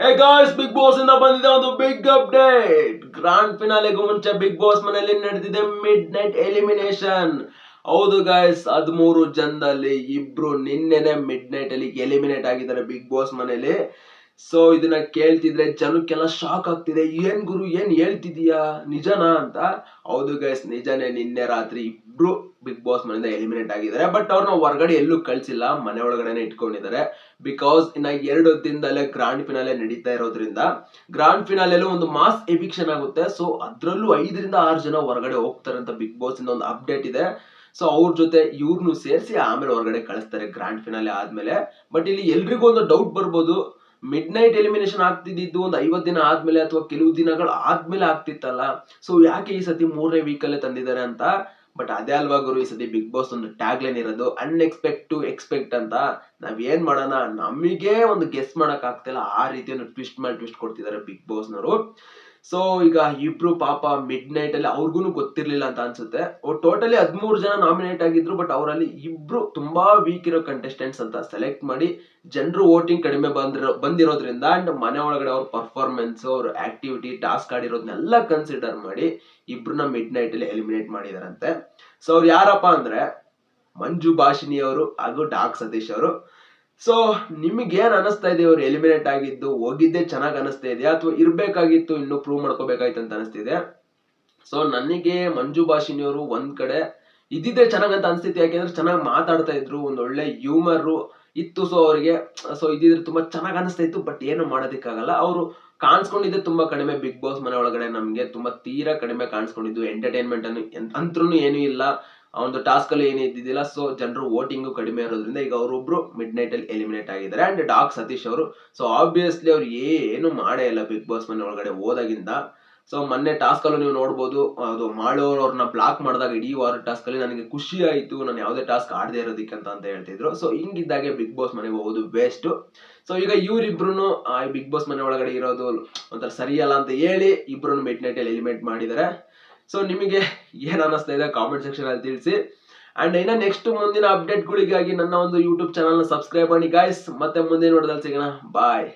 Hey guys big boss ಇಂದ ಬಂದಿದೆ ಒಂದು ಬಿಗ್ ಅಪ್ಡೇಟ್ ಗ್ರಾಂಡ್ ಫಿನಾಲೆಗೂ ಮುಂಚೆ ಬಿಗ್ ಬಾಸ್ ಮನೆಯಲ್ಲಿ ನಡೆದಿದೆ ಮಿಡ್ ನೈಟ್ ಎಲಿಮಿನೇಷನ್ ಹೌದು ಗಾಯ್ಸ್ ಹದಿಮೂರು ಜನದಲ್ಲಿ ಇಬ್ರು ನಿನ್ನೆನೆ ಮಿಡ್ ನೈಟ್ ಅಲ್ಲಿ ಎಲಿಮಿನೇಟ್ ಆಗಿದ್ದಾರೆ ಬಿಗ್ ಬಾಸ್ ಮನೇಲಿ ಸೊ ಇದನ್ನ ಕೇಳ್ತಿದ್ರೆ ಜನಕ್ಕೆಲ್ಲ ಶಾಕ್ ಆಗ್ತಿದೆ. ಏನ್ ಗುರು, ಏನ್ ಹೇಳ್ತಿದೀಯಾ? ನಿಜನಾ ಅಂತ? ಹೌದು ಗೈಸ್ ನಿಜನೇ. ನಿನ್ನೆ ರಾತ್ರಿ ಇಬ್ರು ಬಿಗ್ ಬಾಸ್ ಮನೆಯಿಂದ ಎಲಿಮಿನೇಟ್ ಆಗಿದ್ದಾರೆ. ಬಟ್ ಅವ್ರನ್ನ ಹೊರಗಡೆ ಎಲ್ಲೂ ಕಳ್ಸಿಲ್ಲ. ಮನೆ ಒಳಗಡೆನೆ ಇಟ್ಕೊಂಡಿದ್ದಾರೆ. ಬಿಕಾಸ್ ಇನ್ನ ಎರಡು ದಿನದಲ್ಲೇ ಗ್ರಾಂಡ್ ಫಿನಾಲೆ ನಡೀತಾ ಇರೋದ್ರಿಂದ ಗ್ರಾಂಡ್ ಫಿನಾಲೆಲ್ಲೂ ಒಂದು ಮಾಸ್ ಎವಿಕ್ಷನ್ ಆಗುತ್ತೆ. ಸೊ ಅದ್ರಲ್ಲೂ ಐದರಿಂದ ಆರು ಜನ ಹೊರಗಡೆ ಹೋಗ್ತಾರೆ ಅಂತ ಬಿಗ್ ಬಾಸ್ ಇಂದ ಒಂದು ಅಪ್ಡೇಟ್ ಇದೆ. ಸೊ ಅವ್ರ ಜೊತೆ ಇವ್ರನ್ನೂ ಸೇರಿಸಿ ಆಮೇಲೆ ಹೊರಗಡೆ ಕಳಿಸ್ತಾರೆ ಗ್ರಾಂಡ್ ಫಿನಾಲೆ ಆದ್ಮೇಲೆ. ಬಟ್ ಇಲ್ಲಿ ಎಲ್ರಿಗೂ ಒಂದು ಡೌಟ್ ಬರ್ಬೋದು. ಮಿಡ್ ನೈಟ್ ಎಲಿಮಿನೇಷನ್ ಆಗ್ತಿದ್ದು ಒಂದು ಐವತ್ತು ದಿನ ಆದ್ಮೇಲೆ ಅಥವಾ ಕೆಲವು ದಿನಗಳು ಆದ್ಮೇಲೆ ಆಗ್ತಿತ್ತಲ್ಲ? ಸೊ ಯಾಕೆ ಈ ಸತಿ ಮೂರನೇ ವೀಕಲ್ಲೇ ತಂದಿದ್ದಾರೆ ಅಂತ? ಬಟ್ ಅದೇ ಅಲ್ವಾ ಗುರು, ಈ ಸತಿ ಬಿಗ್ ಬಾಸ್ ಒಂದು ಟ್ಯಾಗ್ ಲೈನ್ ಇರೋದು ಅನ್ಎಕ್ಸ್ಪೆಕ್ಟ್ ಟು ಎಕ್ಸ್ಪೆಕ್ಟ್ ಅಂತ. ನಾವ್ ಏನ್ ಮಾಡೋಣ? ನಮಗೆ ಒಂದು ಗೆಸ್ ಮಾಡಕ್ ಆಗ್ತಿಲ್ಲ ಆ ರೀತಿ ಒಂದು ಟ್ವಿಸ್ಟ್ ಮಾಡಿ ಟ್ವಿಸ್ಟ್ ಕೊಡ್ತಿದ್ದಾರೆ ಬಿಗ್ ಬಾಸ್ನವರು ಸೊ ಈಗ ಇಬ್ರು ಪಾಪ ಮಿಡ್ ನೈಟ್ ಅಲ್ಲಿ ಅವ್ರಿಗೂ ಗೊತ್ತಿರ್ಲಿಲ್ಲ ಅಂತ ಅನ್ಸುತ್ತೆ. ಟೋಟಲಿ ಹದಿಮೂರು ಜನ ನಾಮಿನೇಟ್ ಆಗಿದ್ರು ಬಟ್ ಅವರಲ್ಲಿ ಇಬ್ರು ತುಂಬಾ ವೀಕ್ ಇರೋ ಕಂಟೆಸ್ಟೆಂಟ್ಸ್ ಅಂತ ಸೆಲೆಕ್ಟ್ ಮಾಡಿ ಜನರು ವೋಟಿಂಗ್ ಕಡಿಮೆ ಬಂದಿರೋ, ಬಂದಿರೋದ್ರಿಂದ ಅಂಡ್ ಮನೆ ಒಳಗಡೆ ಅವ್ರ ಪರ್ಫಾರ್ಮೆನ್ಸ್ ಅವ್ರ ಆಕ್ಟಿವಿಟಿ ಟಾಸ್ಕ್ ಆಡಿರೋದನ್ನೆಲ್ಲ ಕನ್ಸಿಡರ್ ಮಾಡಿ ಇಬ್ರನ್ನ ಮಿಡ್ ನೈಟ್ ಅಲ್ಲಿ ಎಲಿಮಿನೇಟ್ ಮಾಡಿದಾರಂತೆ. ಸೊ ಅವ್ರು ಯಾರಪ್ಪ ಅಂದ್ರೆ ಮಂಜು ಭಾಷಿಣಿ ಅವರು ಹಾಗೂ ಡಾಕ್ ಸತೀಶ್ ಅವರು. ಸೊ ನಿಮಗೆ ಏನ್ ಅನಿಸ್ತಾ ಇದೆ ಅವ್ರು ಎಲಿಮಿನೇಟ್ ಆಗಿದ್ದು, ಹೋಗಿದ್ದೆ ಚೆನ್ನಾಗಿ ಅನಿಸ್ತಾ ಇದೆಯಾ? ಅಥವಾ ಇರ್ಬೇಕಾಗಿತ್ತು, ಇನ್ನು ಪ್ರೂವ್ ಮಾಡ್ಕೋಬೇಕಾಯ್ತು ಅಂತ ಅನಿಸ್ತಿದೆ ಸೊ ನನಗೆ ಮಂಜು ಭಾಷಿನಿಯವರು ಒಂದ್ ಕಡೆ ಇದ್ದಿದ್ದೆ ಚೆನ್ನಾಗಿ ಅಂತ ಅನಿಸ್ತಿತ್ತು. ಯಾಕೆಂದ್ರೆ ಚೆನ್ನಾಗಿ ಮಾತಾಡ್ತಾ ಇದ್ರು ಒಂದೊಳ್ಳೆ ಹ್ಯೂಮರ್ ಇತ್ತು. ಸೊ ಅವರಿಗೆ ಸೊ ಇದ್ದಿದ್ರೆ ತುಂಬಾ ಚೆನ್ನಾಗಿ ಅನಿಸ್ತಾ ಇತ್ತು ಬಟ್ ಏನು ಮಾಡೋದಕ್ಕಾಗಲ್ಲ. ಅವರು ಕಾಣಿಸ್ಕೊಂಡಿದ್ದೆ ತುಂಬಾ ಕಡಿಮೆ ಬಿಗ್ ಬಾಸ್ ಮನೆ ಒಳಗಡೆ ನಮಗೆ, ತುಂಬಾ ತೀರಾ ಕಡಿಮೆ ಕಾಣಿಸ್ಕೊಂಡಿದ್ದು ಎಂಟರ್ಟೈನ್ಮೆಂಟ್ ಅನ್ನು ಅಂತ್ರೂ ಏನೂ ಇಲ್ಲ. ಆ ಒಂದು ಟಾಸ್ಕ್ ಅಲ್ಲಿ ಇದ್ದಿದ್ದಿಲ್ಲ ಸೊ ಜನರು ವೋಟಿಂಗು ಕಡಿಮೆ ಇರೋದ್ರಿಂದ ಈಗ ಅವರೊಬ್ರು ಮಿಡ್ ನೈಟ್ ಅಲ್ಲಿ ಎಲಿಮಿನೇಟ್ ಆಗಿದ್ದಾರೆ ಅಂಡ್ ಡಾಕ್ ಸತೀಶ್ ಅವರು. ಸೊ ಆಬ್ವಿಯಸ್ಲಿ ಅವ್ರು ಏನು ಮಾಡೇ ಇಲ್ಲ ಬಿಗ್ ಬಾಸ್ ಮನೆ ಒಳಗಡೆ ಹೋದಾಗಿಂದ. ಸೊ ಮೊನ್ನೆ ಟಾಸ್ಕ್ ಅಲ್ಲೂ ನೀವು ನೋಡ್ಬೋದು, ಅದು ಮಾಡೋರು ಅವ್ರನ್ನ ಬ್ಲಾಕ್ ಮಾಡಿದಾಗ ಇಡೀ ವಾರ ಟಾಸ್ಕ್ ಅಲ್ಲಿ ನನಗೆ ಖುಷಿ ಆಯಿತು, ನಾನು ಯಾವುದೇ ಟಾಸ್ಕ್ ಆಡದೇ ಇರೋದಕ್ಕೆ ಅಂತ ಅಂತ ಹೇಳ್ತಿದ್ರು. ಸೊ ಹಿಂಗಿದ್ದಾಗೆ ಬಿಗ್ ಬಾಸ್ ಮನೆಗೆ ಹೋಗೋದು ವೇಸ್ಟ್ ಸೊ ಈಗ ಇವ್ರಿಬ್ರು ಬಿಗ್ ಬಾಸ್ ಮನೆ ಒಳಗಡೆ ಇರೋದು ಒಂಥರ ಸರಿಯಲ್ಲ ಅಂತ ಹೇಳಿ ಇಬ್ರು ಮಿಡ್ ನೈಟ್ ಅಲ್ಲಿ ಎಲಿಮಿನೇಟ್ ಮಾಡಿದ್ದಾರೆ. ಸೊ ನಿಮಗೆ ಏನ್ ಅನ್ನಿಸ್ತಾ ಇದೆ ಕಾಮೆಂಟ್ ಸೆಕ್ಷನ್ ಅಲ್ಲಿ ತಿಳಿಸಿ. ಅಂಡ್ ಇನ್ನ ನೆಕ್ಸ್ಟ್ ಮುಂದಿನ ಅಪ್ಡೇಟ್ಗಳಿಗಾಗಿ ನನ್ನ ಒಂದು ಯೂಟ್ಯೂಬ್ ಚಾನಲ್ನ ಸಬ್ಸ್ಕ್ರೈಬ್ ಮಾಡಿ ಗಾಯ್ಸ್ ಮತ್ತೆ ಮುಂದೆ ನೋಡೋದಲ್ಲಿ ಸಿಗೋಣ. ಬಾಯ್